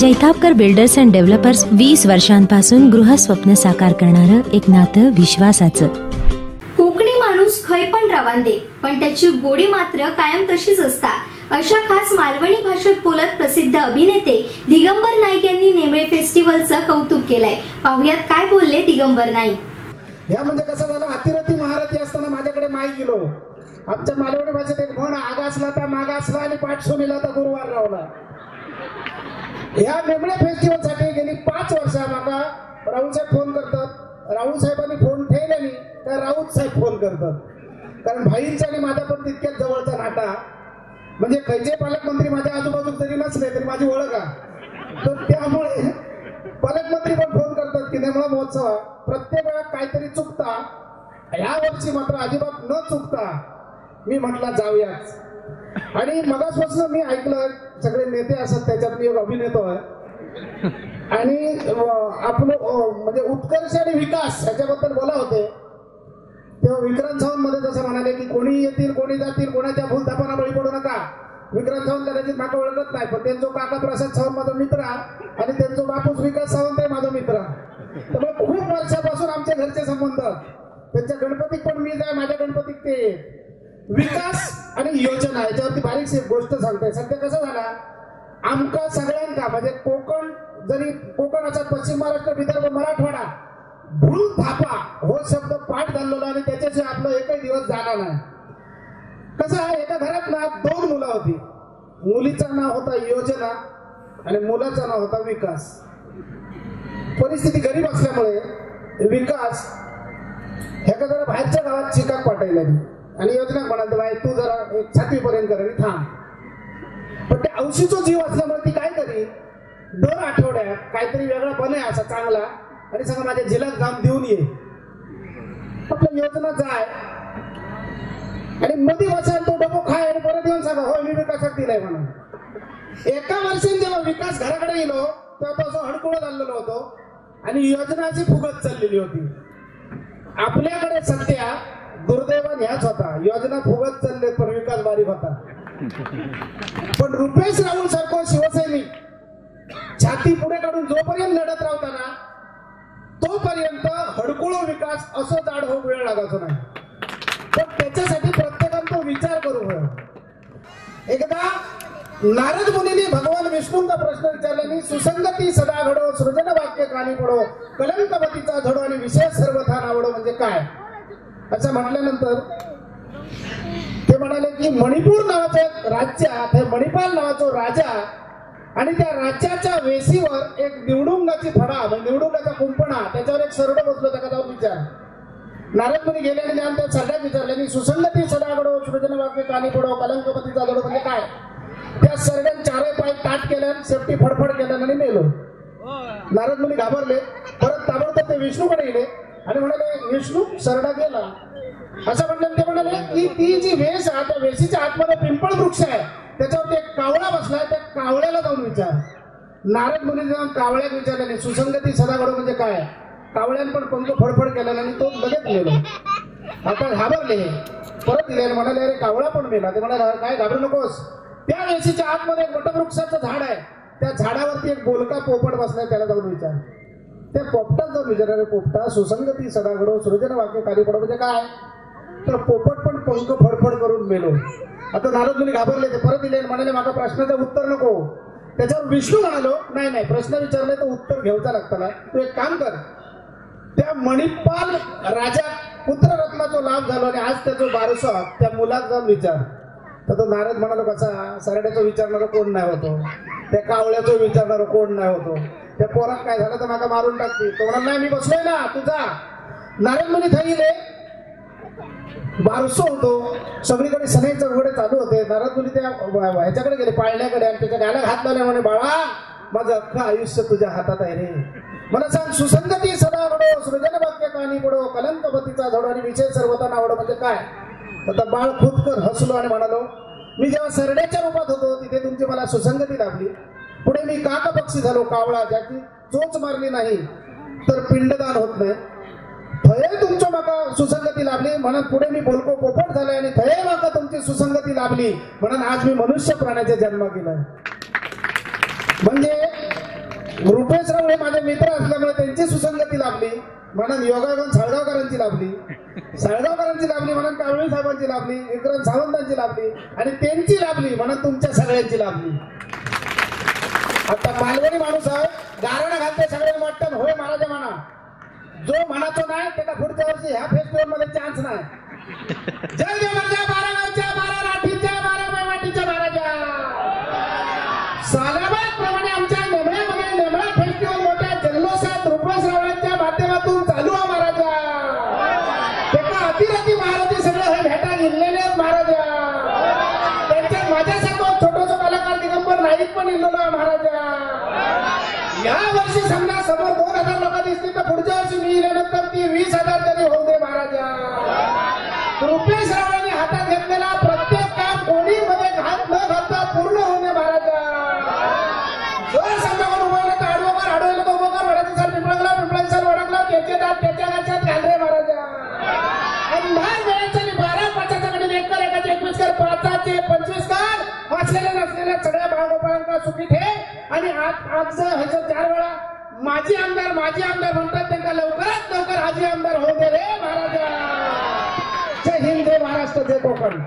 Jaitapkar builders and developers वीस वर्षांपासून गृहस्वप्न साकार करणारं एक नातं विश्वासाचं. कोकणी माणूस खय पण रवांदे पण त्याची गोडी मात्र कायम तशीच असता. अशा खास मालवणी भाषेत बोलत प्रसिद्ध अभिनेते दिगंबर नाईक यांनी नेमळे फेस्टिवलचं कौतुक केलंय. पाहुयात काय बोलले दिगंबर नाईक? या म्हणजे कसं झालं अतिरथी महारथी असताना माझ्याकडे माहीत गेलो. आमच्या मालवणी भाषेत एक म्हण आगासला तर मागासला आणि पाठ सोनीला तर गुरुवार लावला. ह्या मेमळे फेस्टिवलसाठी गेली पाच वर्ष माका राहुल साहेब फोन करतात. राहुल साहेबांनी फोन ठेवले नाही तर राऊत साहेब फोन करतात. कारण भाईंचा आणि माझा पण तितक्याच जवळचा नाटा म्हणजे खैचे पालकमंत्री माझ्या आजूबाजू जरी नसले तरी माझी ओळख आहे. तर त्यामुळे पालकमंत्री पण फोन करतात की नेमळा महोत्सव प्रत्येक वेळा काहीतरी चुकता. ह्या वर्षी मात्र अजिबात न चुकता मी म्हटला जाऊयाच. आणि मगासपासून मी ऐकलं सगळे नेते असतात त्याच्यात मी एक अभिनेतो आहे. आणि आपलं म्हणजे उत्कर्ष आणि विकास ह्याच्याबद्दल बोला होते. तेव्हा विक्रांत सावंत मध्ये जसं म्हणाले की कोणी येतील कोणी जातील कोणाच्या भूलथापाना बळी पडू नका. विक्रांत सावंत कदाचित माका ओळखत नाही पण त्यांचा काका प्रसाद सावंत माझा मित्र आहे आणि त्यांचा बापूस विकास सावंत आहे माझा मित्र. तर त्यामुळे खूप वर्षापासून आमच्या घरचे संबंध. त्यांच्या गणपतीत पण मी जाय माझ्या गणपतीत ते. विकास आणि योजना याच्यावरती बारीकशी गोष्ट सांगते सध्या कसं झाला? आमका सगळ्यांका म्हणजे कोकण जरी कोकणाचा पश्चिम महाराष्ट्र विदर्भ मराठवाडा भूल थापा हो शब्द पाठ झालेला आणि त्याच्याशिवाय आपलं एकही दिवस जाणार नाही. कसं आहे एका घरात ना दोन मुलं होती. मुलीचं नाव होता योजना आणि मुलाचं नाव होता विकास. परिस्थिती गरीब असल्यामुळे विकास ह्याका जरा बाहेरच्या गावात शिकाक पाठायला आणि योजना म्हणाल बाई? तू जरा एक छातीपर्यंत कर आणि थांब. पण त्या औषधीचा जीव असल्यामुळे ती काय करी? दर आठवड्यात काहीतरी वेगळा बने असा चांगला. आणि सगळं माझ्या जिल्ह्यात काम देऊन ये. आपल्या योजना जाय. आणि मध्ये बसाल तो डबो खाय आणि परत येऊन सांगा होय मी विकासात दिलाय म्हणून. एका वर्षाने जेव्हा विकास घराकडे गेलो तेव्हा तो असं हडकुळ झालेलो होतो. आणि योजनाची फुगत चाललेली होती. आपल्याकडे सध्या दुर्दैवान ह्याच होता. योजना फुगत चालले पण विकास बारीक होता. पण रुपेश राहुल सारखो शिवसैनिक छाती पुढे काढून जोपर्यंत लढत राहताना तोपर्यंत हडकुळो विकास असो जाड होऊ वेळ लागायचो नाही. पण त्याच्यासाठी प्रत्येकानं तो विचार करू हो. एकदा नारद मुनीने भगवान विष्णूंचा प्रश्न विचारल्याने सुसंगती सदा घडो सृजन वाक्य कानी पडो कलंकवतीचा झडो आणि विशेष सर्वथा आवडो म्हणजे काय? असं म्हटल्यानंतर ते म्हणाले की मणिपूर नावाचं राज्यात हे मणिपाल नावाचा राजा आणि त्या राज्याच्या वेशीवर एक निवडुंगाची फडा म्हणजे निवडुंगाचा कुंपणा त्याच्यावर एक सरड बसलो त्याचा जाऊन विचार. नारद मुनी गेले आणि त्या सगळ्यात विचारले आणि सुसंगती सदा घडो सृजन वाक्य कानी पडो कलंकपतीचा झडो म्हणजे काय? त्या सरड्यान चारही पाय ताट केल्यान सेफ्टी फडफड केल्यान आणि मेलो. नारद मुनी घाबरले. परत ताबडतोब ते विष्णूकडे गेले. आणि म्हणाले विष्णू सरडा गेला. असं म्हटलं ते म्हणाले की ती जी वेस आहे त्या वेशीच्या आतमध्ये पिंपळ वृक्ष आहे त्याच्यावरती एक कावळा बसला त्या कावळ्याला जाऊन विचार. नारद मुनी जाऊन कावळ्यात विचारलेले सुसंगती सदागड म्हणजे काय? कावळ्यान पण पंख फडफड केला आणि तो लगेच गेलो. आता घाबरले परत दिले म्हणाले अरे कावळा पण मेला. ते म्हणाले काय घाबरू नकोस. त्या वेशीच्या आतमध्ये एक वटवृक्षाचं झाड आहे. त्या झाडावरती एक बोलका पोपट बसलाय त्याला जाऊन विचार. त्या पोपटात जाऊन विचार पोपटा सुसंगती सदागडो सृजन वाक्य खाली पडो म्हणजे काय? तर पोपट पण पंख फडफड करून मेलो. आता नारद मुनी घाबरले ते परत दिले म्हणाले माझ्या प्रश्नाचं उत्तर नको. त्याच्यावर विष्णू म्हणालो नाही नाही प्रश्न विचारले तर उत्तर घेऊचा लागताना तू एक काम कर. त्या मणिपाल राजा पुत्ररत्नाचा लाभ झाला आणि आज त्याचा बारसा त्या मुलात जाऊन विचार. तर तो नारद म्हणालो कसा? सरड्याचा विचारणारा कोण नाही होतो? त्या कावळ्याचा विचारणारा कोण नाही होतो? त्या पोरात काय झालं? तर माझा मारून टाकते तो म्हणाल नाही मी बसलोय ना तुझा नारायण म्हणे थैले बारसो होतो. सगळीकडे सनई उघडे चालू होते. नारद मुली त्या ह्याच्याकडे गेले पाळण्याकडे. आणि त्याच्या गायला हात लावल्या म्हणे बाळा माझं अख्खं आयुष्य तुझ्या हातात आहे रे. मला सांग सुसंगती सदा घडो सृजन वाक्य कानी पडो कलंकपतीचा झडो आणि विषय सर्वता नावडो म्हणजे काय? आता बाळ खुदकर हसलो आणि म्हणालो मी जेव्हा सरड्याच्या रूपात होतो तिथे तुमची मला सुसंगती लाभली. पुढे मी काक पक्षी झालो कावळा ज्याची चोच मारली नाही तर पिंडदान होत नाही. थये तुमच्या माका सुसंगती लाभली म्हणून पुढे मी बोलको पोपट झाले आणि थये माका तुमची सुसंगती लाभली म्हणून आज मी मनुष्य प्राण्याचा जन्म केलाय. म्हणजे रुपेशराव हे माझे मित्र असल्यामुळे त्यांची सुसंगती लाभली म्हणून योगागन साळगावकरांची लाभली. साळगावकरांची लाभली म्हणून कावळे साहेबांची लाभली विक्रम सावंतांची लाभली आणि त्यांची लाभली म्हणून तुमच्या सगळ्यांची लाभली. आता मालवणी माणूस आहे गारणं घालते सगळे वाटतं होय महाराजा म्हणा. जो म्हणातो नाही त्याला पुढच्या वर्षी ह्या फेस्टिवलमध्ये चान्स नाही. जय देव महाराजा बारा गावच्या बारा राठीच्या बारा वाटीच्या महाराजा साल या वर्षी समजा समोर दोन हजार लोक दिसतील तर पुढच्या वर्षी मी इल्यानंतर ती वीस हजार तरी होऊ दे महाराजा. रुपेश रावळांनी हातात घेतलेला प्रत्येक काम कोणी मध्ये घात न घालता पूर्ण होऊ दे महाराजा. जर समजा कोण उभं तर आडवं आडवलं तर उभं कर सर पिंपळगला पिंपळाला सर साल वडकला त्याचे दात त्याच्या गाच्यात घाल रे महाराजा. आणि लहान वेळेचं आणि बारा पाचाचा कडे एक कर एकाचे एकवीस कर पाचाचे पंचवीस कर. वाचलेल्या नसलेल्या सगळ्या भागोपाळांना सुखी ठे आमचं आजचं ह्याचं चार वेळा माजी आमदार माजी आमदार म्हणतात त्यांना लवकरात लवकर हाजी आमदार होऊ दे रे महाराजा. जय हिंद जय महाराष्ट्र जय कोकण.